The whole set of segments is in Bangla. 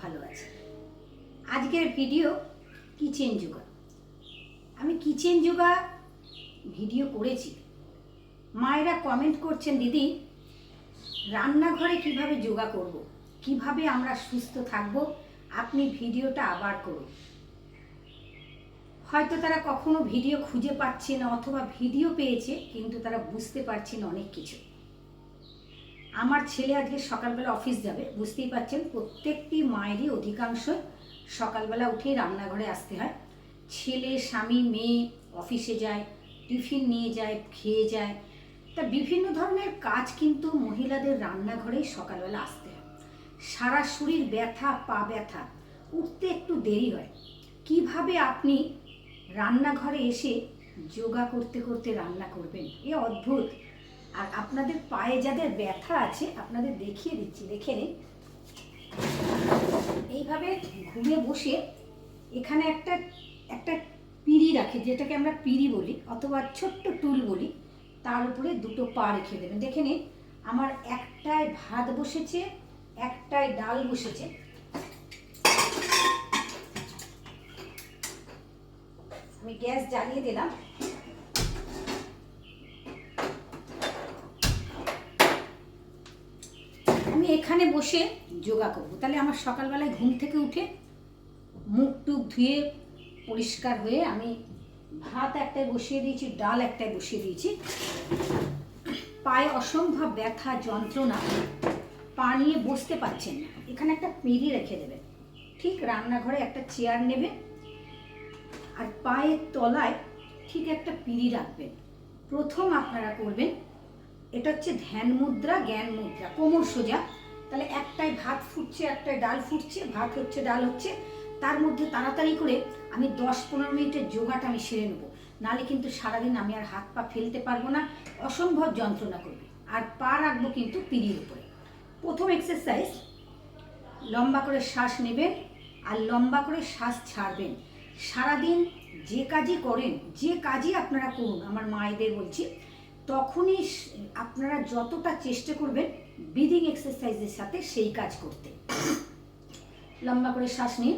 ভালো আছি। আজকের ভিডিও কিচেন যোগা আমি কিচেন যোগা ভিডিও করেছি। মায়েরা কমেন্ট করছেন, দিদি, রান্নাঘরে কীভাবে যোগা করব। কীভাবে আমরা সুস্থ থাকব? আপনি ভিডিওটা আবার করুন। হয়তো তারা কখনো ভিডিও খুঁজে পাচ্ছে না অথবা ভিডিও পেয়েছে, কিন্তু তারা বুঝতে পারছে না অনেক কিছু। আমার ছেলে আজকে সকালবেলা অফিস যাবে, বুঝতেই পারছেন, প্রত্যেকটি মায়েরই অধিকাংশ সকালবেলা উঠেই রান্নাঘরে আসতে হয়। ছেলে, স্বামী, মেয়ে অফিসে যায়, টিফিন নিয়ে যায়, খেয়ে যায়। তা বিভিন্ন ধরনের কাজ কিন্তু মহিলাদের রান্নাঘরেই সকালবেলা আসতে হয়। সারা শরীর ব্যথা, পা ব্যথা, উঠতে একটু দেরি হয়। কীভাবে আপনি রান্নাঘরে এসে যোগা করতে করতে রান্না করবেন? এ অদ্ভুত। আর আপনাদের পায়ে যাদের ব্যথা আছে, আপনাদের দেখিয়ে দিচ্ছি, দেখে নিন। এইভাবে ঘুরে বসে এখানে একটা একটা পিড়ি রাখে, যেটাকে আমরা পিড়ি বলি, অথবা ছোট্ট টুল বলি, তার উপরে দুটো পা রেখে দেবেন। দেখে নিন, আমার একটায় ভাত বসেছে, একটায় ডাল বসেছে। আমি গ্যাস জ্বালিয়ে দিলাম আমি এখানে বসে যোগা করব। তাহলে আমার সকালবেলায় ঘুম থেকে উঠে মুখ টুক ধুয়ে পরিষ্কার হয়ে আমি ভাত একটায় বসিয়ে দিয়েছি, ডাল একটায় বসিয়ে দিয়েছি। পায়ে অসম্ভব ব্যথা, যন্ত্রণা, পা নিয়ে বসতে পারছেন না। এখানে একটা পিঁড়ি রেখে দেবেন ঠিক রান্নাঘরে একটা চেয়ার নেবে আর পায়ের তলায় ঠিক একটা পিঁড়ি রাখবেন প্রথম আপনারা করবেন, এটা হচ্ছে ধ্যান মুদ্রা, জ্ঞান মুদ্রা, কোমর সোজা। তাহলে একটাই ভাত ফুটছে, একটাই ডাল ফুটছে, ভাত হচ্ছে, ডাল হচ্ছে। তার মধ্যে তাড়াতাড়ি করে আমি দশ পনেরো মিনিটের যোগাটা আমি সেরে নেব। নাহলে কিন্তু সারাদিন আমি আর হাত পা ফেলতে পারব না। অসম্ভব যন্ত্রণা করবে। আর পা রাখব কিন্তু পিড়ির উপরে। প্রথম এক্সারসাইজ লম্বা করে শ্বাস নেবেন আর লম্বা করে শ্বাস ছাড়বেন। সারাদিন যে কাজই করেন, যে কাজই আপনারা করুন, আমার মায়েদের বলছি, তখনই আপনারা যতটা চেষ্টা করবেন ব্রিদিং এক্সারসাইজের সাথে সেই কাজ করতে। লম্বা করে শ্বাস নিন।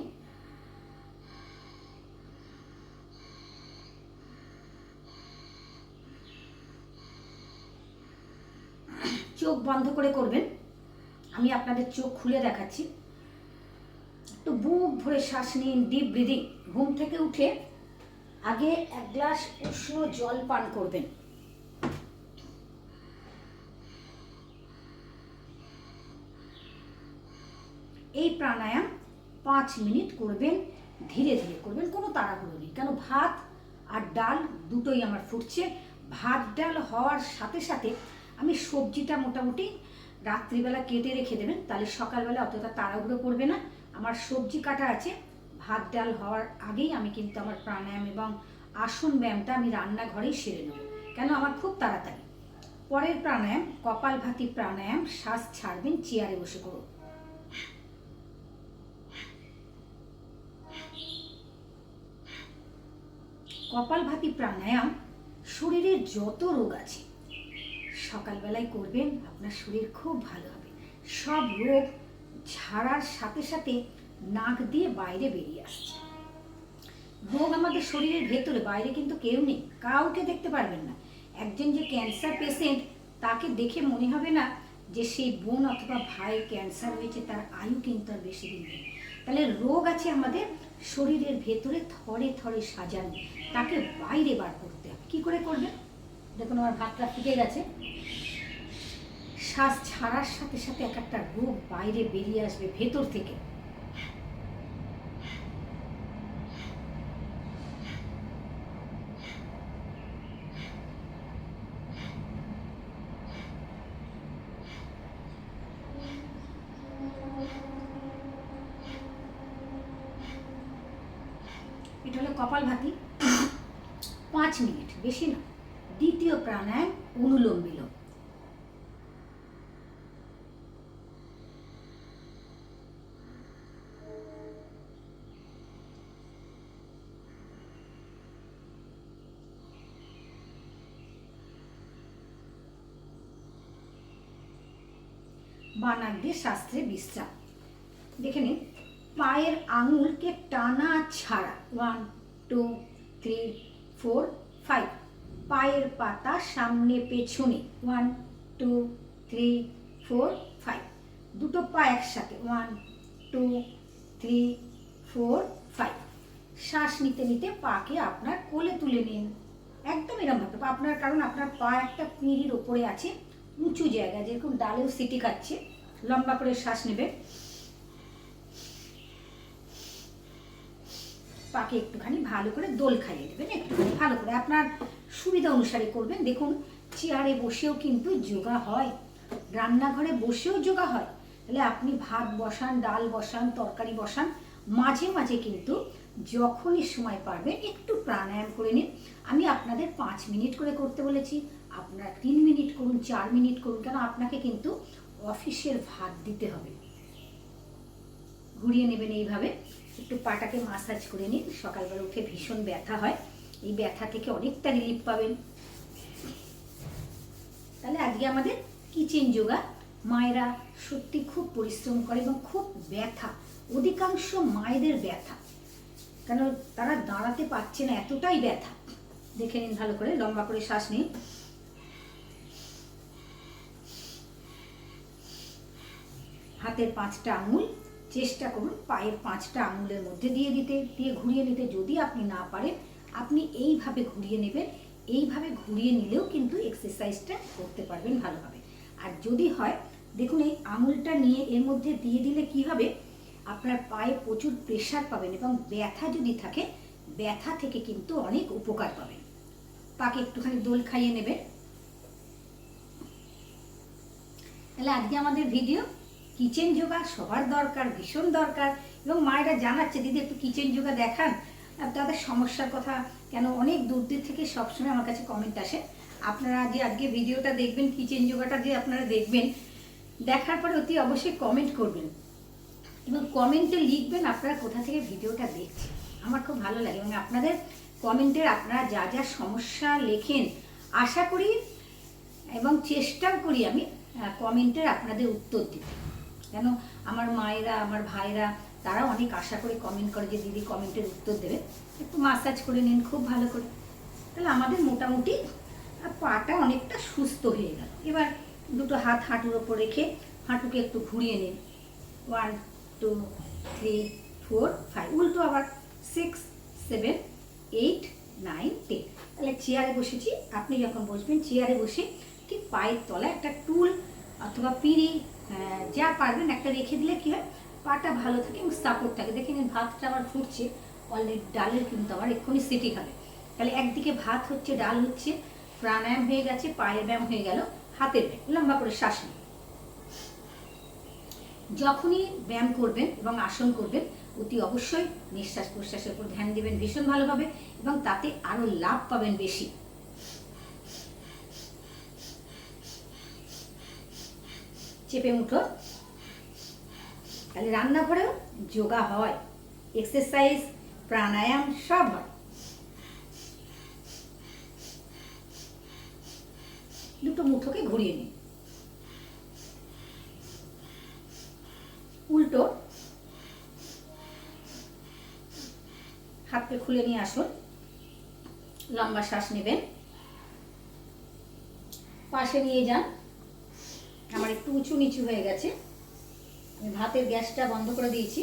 চোখ বন্ধ করে করবেন। আমি আপনাদের চোখ খুলে দেখাচ্ছি। একটু বুক ভরে শ্বাস নিন ডিপ ব্রিদিং ঘুম থেকে উঠে আগে এক গ্লাস উষ্ণ জল পান করবেন। এই প্রাণায়াম পাঁচ মিনিট করবেন, ধীরে ধীরে করবেন, কোনো তাড়াহুড়ো নেই। কেন? ভাত আর ডাল দুটোই আমার ফুটছে। ভাত, ডাল হওয়ার সাথে সাথে আমি সবজিটা মোটামুটি রাত্রিবেলা কেটে রেখে দেবেন, তাহলে সকালবেলা অতটা তাড়াহুড়ো করবে না। আমার সবজি কাটা আছে, ভাত, ডাল হওয়ার আগেই আমি কিন্তু আমার প্রাণায়াম এবং আসন ব্যায়ামটা আমি রান্নাঘরেই সেরে নেব। কেন? আমার খুব তাড়াতাড়ি। পরের প্রাণায়াম, কপালভাতি প্রাণায়াম, শ্বাস ছাড়বেন, চেয়ারে বসে করুন। কপালভাতি প্রাণায়াম শরীরের যত রোগ আছে, সকালবেলায় করবেন, আপনার শরীর খুব ভালো হবে। সব রোগ ঝাড়ার সাথে সাথে নাক দিয়ে বাইরে বেরিয়ে আসছে। রোগ আমাদের শরীরের ভেতরে, বাইরে কিন্তু কেউ নেই, কাউকে দেখতে পারবেন না। একজন যে ক্যান্সার পেশেন্ট তাকে দেখে মনে হবে না যে সেই বোন অথবা ভাইয়ের ক্যান্সার হয়েছে, তার আয়ু কিন্তু আর বেশি দিন নেই। তাহলে রোগ আছে আমাদের শরীরের ভেতরে থরে থরে সাজানো। তাকে বাইরে বার করতে হবে। কী করে করবে? দেখুন আমার ভাতটা ফুটে গেছে। শ্বাস ছাড়ার সাথে সাথে এক একটা রোগ বাইরে বেরিয়ে আসবে ভেতর থেকে এটা হলো পাঁচ মিনিট, বেশি না। দ্বিতীয় প্রাণায়াম, অনুলোম বিলোম। বানাক শাস্ত্রে বিশ্রাম। দেখে নিন, পায়ের আঙুলকে টানা ছাড়া। One two three four five পায়ের পাতা সামনে পেছনে। One two three four five দুটো পা একসাথে। One two three four five শ্বাস নিতে নিতে পাকে আপনার কোলে তুলে নিন। একদম এরকম ভাবে। আপনার, কারণ আপনার পা একটা পিঁড়ির ওপরে আছে, উঁচু জায়গা যেরকম ডালেও সিটি খাচ্ছে, লম্বা করে শ্বাস নেবে। পাকে একটুখানি ভালো করে দোল খাইয়ে দেবেন, একটুখানি ভালো করে। আপনার সুবিধা অনুসারে করবেন। দেখুন, চেয়ারে বসেও কিন্তু যোগা হয়। রান্নাঘরে বসেও যোগা হয়। তাহলে আপনি ভাত বসান, ডাল বসান, তরকারি বসান, মাঝে মাঝে কিন্তু যখনই সময় পারবেন একটু প্রাণায়াম করে নিন। আমি আপনাদের পাঁচ মিনিট করে করতে বলেছি। আপনারা তিন মিনিট করুন, চার মিনিট করুন, কেন আপনাকে কিন্তু অফিসের ভাত দিতে হবে। ঘুরিয়ে নেবেন এইভাবে। একটু পাটাকে মাসাজ করে নিন। সকালবেলা উঠে ভীষণ ব্যথা হয়। এই ব্যথা থেকে অনেকটা রিলিফ পাবেন। তাহলে আজকে আমাদের কিচেন যোগা। মায়েরা সত্যি খুব পরিশ্রম করে এবং খুব ব্যথা। অধিকাংশ মায়েদের ব্যথা। কেন তারা দাঁড়াতে পারছে না, এতটাই ব্যথা। দেখে নিন ভালো করে, লম্বা করে শ্বাস নিন। হাতের পাঁচটা আঙুল চেষ্টা করুন পায়ের পাঁচটা আঙুলের মধ্যে দিয়ে দিতে, দিয়ে ঘুরিয়ে নিতে। যদি আপনি না পারেন, আপনি এইভাবে ঘুরিয়ে নেবেন। এইভাবে ঘুরিয়ে নিলেও কিন্তু এক্সারসাইজটা করতে পারবেন ভালোভাবে। আর যদি হয়, দেখুন এই আঙুলটা নিয়ে এর মধ্যে দিয়ে দিলে কি হবে? আপনার পায়ে প্রচুর প্রেশার পাবেন এবং ব্যথা যদি থাকে, ব্যথা থেকে কিন্তু অনেক উপকার পাবেন। পাকে একটুখানি দোল খাইয়ে নেবেন। তাহলে আজকে আমাদের ভিডিও কিচেন যোগা সবার দরকার, ভীষণ দরকার। এবং মায়েরা জানাচ্ছে, দিদি, একটু কিচেন যোগা দেখান। তাদের সমস্যার কথা কেন অনেক দূর দূর থেকে সবসময় আমার কাছে কমেন্ট আসে। আপনারা যে আজকে ভিডিওটা দেখবেন, কিচেন যোগাটা যে আপনারা দেখবেন, দেখার পরে অতি অবশ্যই কমেন্ট করবেন। এবং কমেন্টে লিখবেন, আপনারা কোথা থেকে ভিডিওটা দেখছেন? আমার খুব ভালো লাগে। এবং আপনাদের কমেন্টের আপনারা যা যা সমস্যা লেখেন, আশা করি এবং চেষ্টাও করি আমি কমেন্টের আপনাদের উত্তর দিতে। কেন আমার মায়েরা, আমার ভাইরা, তারা অনেক আশা করে কমেন্ট করে যে দিদি কমেন্টের উত্তর দেবে। একটু মাসাজ করে নিন, খুব ভালো করে। তাহলে আমাদের মোটামুটি পাটা অনেকটা সুস্থ হয়ে গেল। এবার দুটো হাত হাঁটুর ওপর রেখে হাঁটুকে একটু ঘুরিয়ে নিন। One two three four five উল্টো আবার six seven eight nine ten তাহলে চেয়ারে বসেছি। আপনি যখন বসবেন চেয়ারে বসে ঠিক পায়ের তলায় একটা টুল অথবা পিঁড়ি যা পারবেন একটা রেখে দিলে কি হয়? পাটা ভালো থাকে এবং সাপোর্ট থাকে। দেখে নিন, ভাতটা আবার ফুটছে। অলরেডি ডালের কিন্তু আবার এক্ষুনি সিটি হবে তাহলে একদিকে ভাত হচ্ছে, ডাল হচ্ছে, প্রাণায়াম হয়ে গেছে, পায়ের ব্যায়াম হয়ে গেল, হাতের লম্বা করে শ্বাস নিন। যখনই ব্যায়াম করবেন এবং আসন করবেন, অতি অবশ্যই নিঃশ্বাস প্রশ্বাসের উপর ধ্যান দেবেন ভীষণ ভালোভাবে এবং তাতে আরও লাভ পাবেন বেশি। চেপে মুঠো। তাহলে রান্নাঘরেও যোগা হয় এক্সারসাইজ প্রাণায়াম সব হয়। দুটো মুঠোকে ঘুরিয়ে নিন উল্টো হাতকে খুলে নিয়ে আসুন। লম্বা শ্বাস নেবেন। পাশে নিয়ে যান। উঁচু নিচু হয়ে গেছে। ভাতের গ্যাসটা বন্ধ করে দিয়েছি।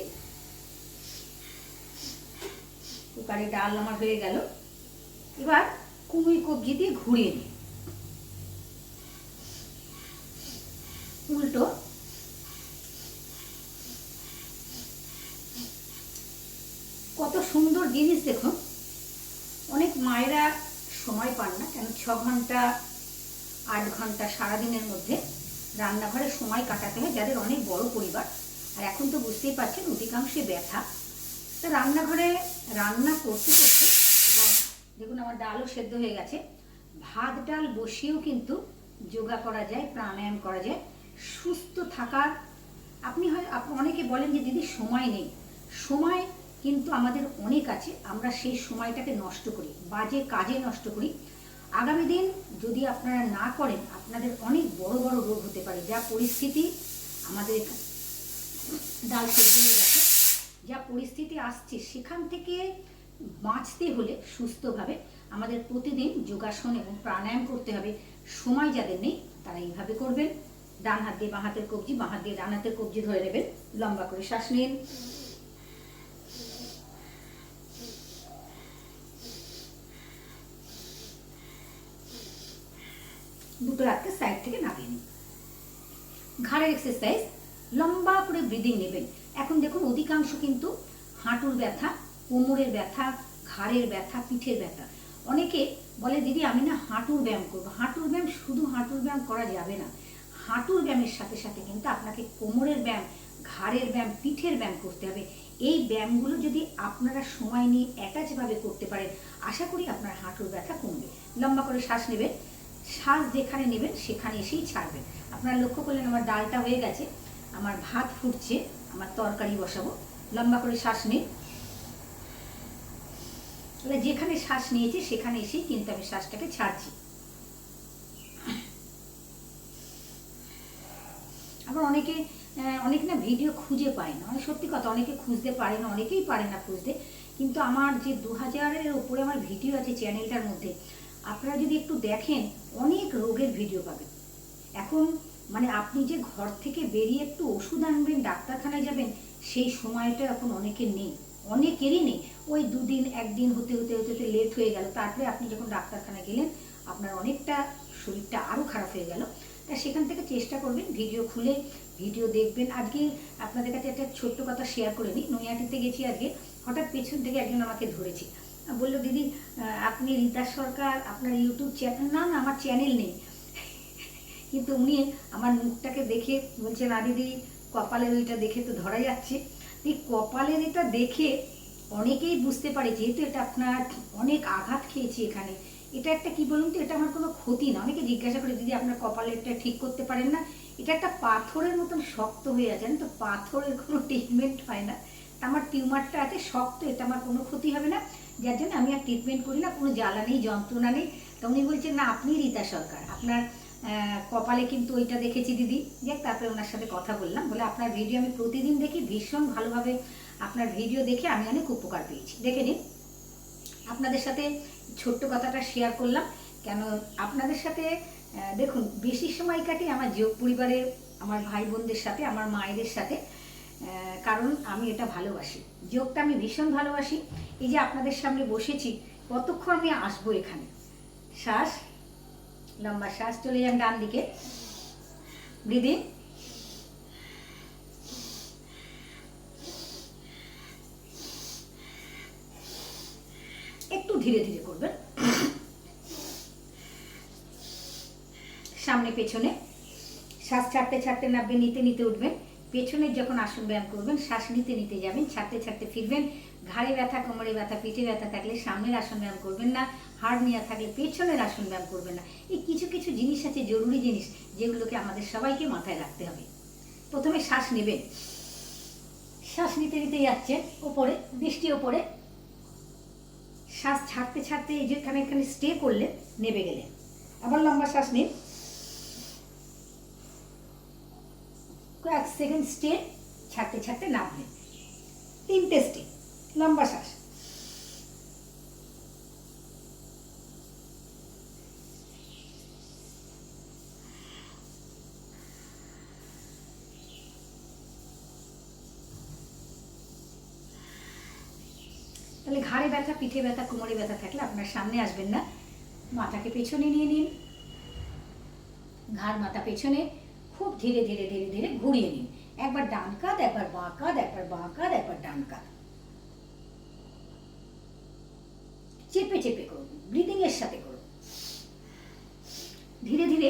কুকারে ডাল আমার হয়ে গেল। এবার কুমুই কবজি দিয়ে ঘুরিয়ে নিই। উল্টো। কত সুন্দর জিনিস দেখুন। অনেক মায়েরা সময় পান না, কেন ছ ঘণ্টা, আট ঘণ্টা সারাদিনের মধ্যে। রান্নাঘরে সময় কাটাতে হয়, যাদের অনেক বড় পরিবার। আর এখন তো বুঝতেই পারছেন অধিকাংশে ব্যথা। তা রান্নাঘরে রান্না করতে করতে দেখুন, আমার ডালও সেদ্ধ হয়ে গেছে। ভাত, ডাল বসিয়েও কিন্তু যোগা করা যায়, প্রাণায়াম করা যায়। সুস্থ থাকার, আপনি হয় অনেকে বলেন যে, দিদি, সময় নেই। সময় কিন্তু আমাদের অনেক আছে, আমরা সেই সময়টাকে নষ্ট করি, বাজে কাজে নষ্ট করি। আগামী দিন যদি আপনারা না করেন, আপনাদের অনেক বড় বড় রোগ হতে পারে। যা পরিস্থিতি আমাদের ডাল সেদ্ধ গেছে, যা পরিস্থিতি আসছে, সেখান থেকে বাঁচতে হলে সুস্থভাবে আমাদের প্রতিদিন যোগাসন এবং প্রাণায়াম করতে হবে। সময় যাদের নেই, তারা এইভাবে করবেন। ডান হাত দিয়ে বাঁ হাতের কবজি, বাঁ হাত দিয়ে ডান হাতের কবজি ধরে নেবেন। লম্বা করে শ্বাস নিন। দুটো হাতকে সাইড থেকে নামিয়ে নিন। ঘাড়ের এক্সারসাইজ লম্বা করে ব্রিদিং নেবেন। এখন দেখুন অধিকাংশ কিন্তু হাঁটুর ব্যথা, কোমরের ব্যথা, ঘাড়ের ব্যথা, পিঠের ব্যথা। অনেকে বলে, দিদি, আমি না হাঁটুর ব্যায়াম করব। হাঁটুর ব্যায়াম শুধু হাঁটুর ব্যায়াম করা যাবে না। হাঁটুর ব্যায়ামের সাথে সাথে কিন্তু আপনাকে কোমরের ব্যায়াম, ঘাড়ের ব্যায়াম, পিঠের ব্যায়াম করতে হবে। এই ব্যায়ামগুলো যদি আপনারা সময় নিয়ে অ্যাটাচভাবে করতে পারেন, আশা করি আপনার হাঁটুর ব্যথা কমবে। লম্বা করে শ্বাস নেবেন। শ্বাস যেখানে নেবেন, সেখানে এসেই ছাড়বেন। আপনারা লক্ষ্য করলেন আমার ডালটা হয়ে গেছে, আমার ভাত ফুটছে, আমার তরকারি বসাবো। লম্বা করে শ্বাস নিন। তাহলে যেখানে শ্বাস নিয়েছি, সেখানে এসেই কিন্তু আমি শ্বাসটাকে ছাড়ছি। আবার অনেকে অনেক না ভিডিও খুঁজে পায় না। মানে সত্যি কথা, অনেকে খুঁজতে পারে না, অনেকেই পারে না খুঁজতে। কিন্তু আমার যে দু হাজারের উপরে আমার ভিডিও আছে চ্যানেলটার মধ্যে, আপনারা যদি একটু দেখেন অনেক রোগের ভিডিও পাবেন। এখন মানে আপনি যে ঘর থেকে বেরিয়ে একটু ওষুধ আনবেন, ডাক্তারখানায় যাবেন, সেই সময়টা এখন অনেকের নেই। অনেকেরই নেই। ওই দুদিন, একদিন হতে হতে হতে হতে লেট হয়ে গেল। তারপরে আপনি যখন ডাক্তারখানায় গেলেন, আপনার অনেকটা শরীরটা আরও খারাপ হয়ে গেল। তা সেখান থেকে চেষ্টা করবেন ভিডিও খুলে ভিডিও দেখবেন। আজকে আপনাদের কাছে একটা ছোট্ট কথা শেয়ার করে নিই। নৈয়াটিতে গেছি আজকে। হঠাৎ পেছন থেকে একজন আমাকে ধরেছি। বলল, দিদি আপনি রীতা সরকার, আপনার ইউটিউব চ্যানেল না না, আমার চ্যানেল নেই। কিন্তু উনি আমার মুখটাকে দেখে বলছে, না, দিদি, কপালের ওইটা দেখে তো ধরা যাচ্ছে। এই কপালের এটা দেখে অনেকেই বুঝতে পারে, যেহেতু এটা আপনার অনেক আঘাত খেয়েছি এখানে। এটা একটা, কি বলুন তো, এটা আমার কোনো ক্ষতি না। অনেকে জিজ্ঞাসা করে, দিদি, আপনার কপালেরটা ঠিক করতে পারেন না? এটা একটা পাথরের মতন শক্ত হয়ে আছে তো? পাথরের কোনো ট্রিটমেন্ট হয় না। আমার টিউমারটা আছে, শক্ত, এটা আমার কোনো ক্ষতি হবে না। যার জন্য আমি আর ট্রিটমেন্ট করি না, কোনো জ্বালা নেই, যন্ত্রণা নেই। তা উনি বলছেন, না, আপনি রীতা সরকার। আপনার কপালে কিন্তু ওইটা দেখেছি দিদি। যাক, তারপরে ওনার সাথে কথা বললাম। বলে, আপনার ভিডিও আমি প্রতিদিন দেখি, ভীষণ ভালোভাবে আপনার ভিডিও দেখে আমি অনেক উপকার পেয়েছি। দেখে নিন। আপনাদের সাথে ছোট্ট কথাটা শেয়ার করলাম। কেন, আপনাদের সাথে দেখুন, বেশি সময় কাটি আমার যোগ পরিবারের, আমার ভাই বোনদের সাথে, আমার মায়েদের সাথে কারণ আমি এটা ভালোবাসি। যোগটা আমি ভীষণ ভালোবাসি। এই যে আপনাদের সামনে বসেছি, কতক্ষণ আমি আসব এখানে? শ্বাস, লম্বা শ্বাস, চলে যান ডান দিকে। ব্রিদিং। একটু ধীরে ধীরে করবেন। সামনে, পেছনে। শ্বাস ছাড়তে ছাড়তে নামবেন নিতে নিতে উঠবেন। পেছনের যখন আসন ব্যায়াম করবেন, শ্বাস নিতে নিতে যাবেন, ছাড়তে ছাড়তে ফিরবেন, ঘাড়ে ব্যথা, কোমরে ব্যথা, পিঠে ব্যথা থাকলে সামনের আসন ব্যায়াম করবেন না, হাড় নিয়ে থাকলে পেছনের আসন ব্যায়াম করবেন না। এই কিছু কিছু জিনিস আছে, জরুরি জিনিস, যেগুলোকে আমাদের সবাইকে মাথায় রাখতে হবে। প্রথমে শ্বাস নেবেন। শ্বাস নিতে নিতে যাচ্ছে ওপরে বৃষ্টি ওপরে। শ্বাস ছাড়তে ছাড়তে এই যে এখানে এখানে স্টে করলে নেবে গেলে আবার লম্বা শ্বাস নিন। কয়েক সেকেন্ড স্টে ছাড়তে ছাড়তে নামলেন তিনটে স্টে লম্বা শ্বাস। তাহলে ঘাড়ে ব্যথা, পিঠে ব্যথা, কোমরে ব্যথা থাকলে আপনার সামনে আসবেন না। মাথাকে পেছনে নিয়ে নিন। ঘাড় মাথা পেছনে। খুব ধীরে ধীরে ধীরে ধীরে ঘুরিয়ে নিন। একবার ডান কাঁধ একবার বাঁ কাঁধ একবার বাঁ কাঁধ একবার ডান কাঁধ চেপে চেপে করুন ব্রিদিং এর সাথে করুন। ধীরে ধীরে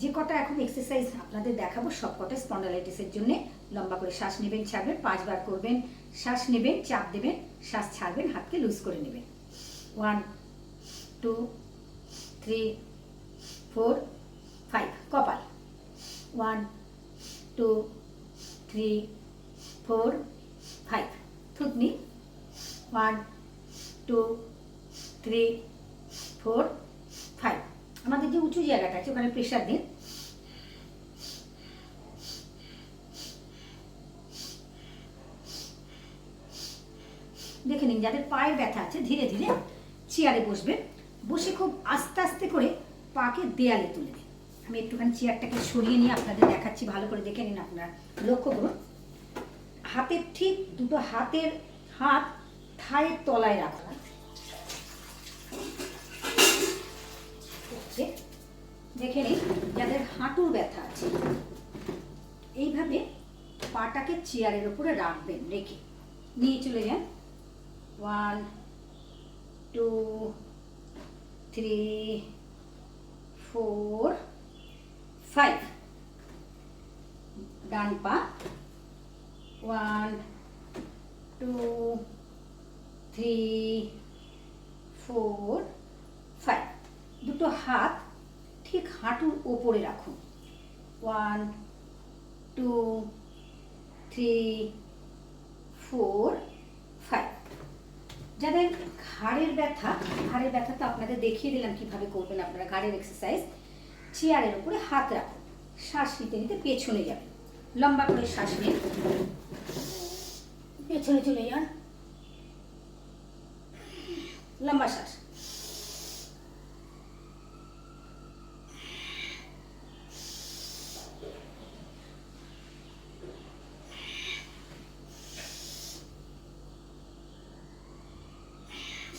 যে কটা এখন এক্সারসাইজ আপনাদের দেখাবো, সব কটা স্পন্ডালাইটিসের জন্য লম্বা করে শ্বাস নেবেন, ছাড়বেন, পাঁচবার করবেন, শ্বাস নেবেন, চাপ দেবেন, শ্বাস ছাড়বেন, হাতকে লুজ করে নেবেন। One two three four five কপাল। One two three four five থুতনি one two three four five আমাদের যে উঁচু জায়গাটা আছে, ওখানে প্রেশার দিন। দেখে নিন, যাদের পায়ের ব্যথা আছে, ধীরে ধীরে চেয়ারে বসবেন। বসে খুব আস্তে আস্তে করে পাকে দেয়ালে তুলে আমি একটুখানি চেয়ারটাকে সরিয়ে নিয়ে আপনাদের দেখাচ্ছি, ভালো করে দেখে নিন আপনারা। লক্ষ্য করুন, হাতের ঠিক দুটো হাতের হাত থায়ের তলায় রাখুন দেখে নিন যাদের হাঁটুর ব্যথা আছে। এইভাবে পাটাকে চেয়ারের উপরে রাখবেন, রেখে। নিয়ে চলে যান। One, two, three, four five ডান পা one two three four five দুটো হাত ঠিক হাঁটুর ওপরে রাখুন। One two three four five যাদের ঘাড়ের ব্যথা ঘাড়ের ব্যথা তো আপনাদের দেখিয়ে দিলাম কীভাবে করবেন আপনারা, ঘাড়ের এক্সারসাইজ চেয়ারের উপরে হাত রাখো। শ্বাস নিতে নিতে পেছনে যাবেন লম্বা করে শ্বাস নিন পেছনে চলে যান। লম্বা শ্বাস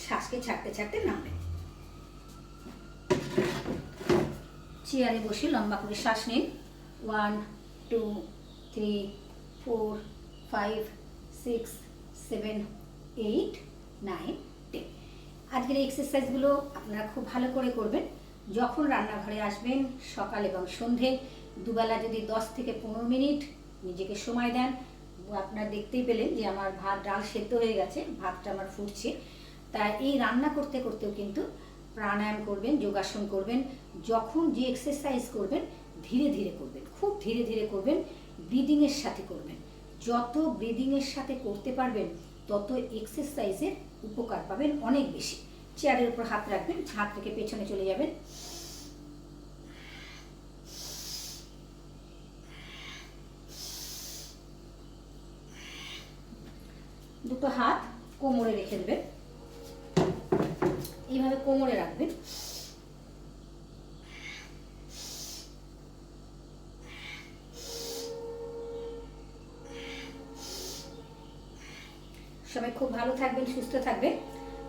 শ্বাসকে ছাড়তে ছাড়তে নামবেন চেয়ারে বসে লম্বা করে শ্বাস নিন। One two three four five six seven eight nine ten আজকের এক্সারসাইজগুলো আপনারা খুব ভালো করে করবেন। যখন রান্নাঘরে আসবেন, সকাল এবং সন্ধে, দুবেলা যদি দশ থেকে পনেরো মিনিট নিজেকে সময় দেন, আপনারা দেখতেই পেলেন যে আমার ভাত ডাল সেদ্ধ হয়ে গেছে, ভাতটা আমার ফুটছে। তা এই রান্না করতে করতেও কিন্তু প্রাণায়াম করবেন, যোগাসন করবেন, যখন যে এক্সারসাইজ করবেন, ধীরে ধীরে করবেন, খুব ধীরে ধীরে করবেন ব্রিদিংয়ের সাথে করবেন। যত ব্রিদিংয়ের সাথে করতে পারবেন, তত এক্সারসাইজের উপকার পাবেন অনেক বেশি। চেয়ারের উপর হাত রাখবেন, হাত থেকে পেছনে চলে যাবেন। দুটো হাত কোমরে রেখে দেবেন। কোমরে রাখবেন সবাই খুব ভালো থাকবেন, সুস্থ থাকবেন,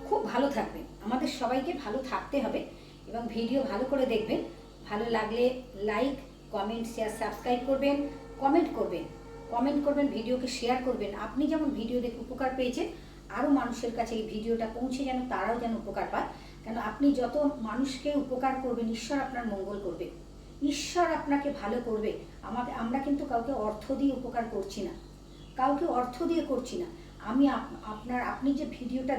খুব ভালো থাকবেন। আমাদের সবাইকে ভালো থাকতে হবে এবং ভিডিও ভালো করে দেখবেন। ভালো লাগলে লাইক, কমেন্ট, শেয়ার, সাবস্ক্রাইব করবেন, কমেন্ট করবেন। কমেন্ট করবেন, ভিডিওকে শেয়ার করবেন। আপনি যেমন ভিডিও দেখে উপকার পেয়েছেন, আরও মানুষের কাছে এই ভিডিওটা পৌঁছে যেন, তারাও যেন উপকার পায়। কেন আপনি যত মানুষকে উপকার করবেন, ঈশ্বর আপনার মঙ্গল করবে। ঈশ্বর আপনাকে ভালো করবে। আমাকে, আমরা কিন্তু কাউকে অর্থ দিয়ে উপকার করছি না। কাউকে অর্থ দিয়ে করছি না। আমি আপ- আপনার, আপনি যে ভিডিওটা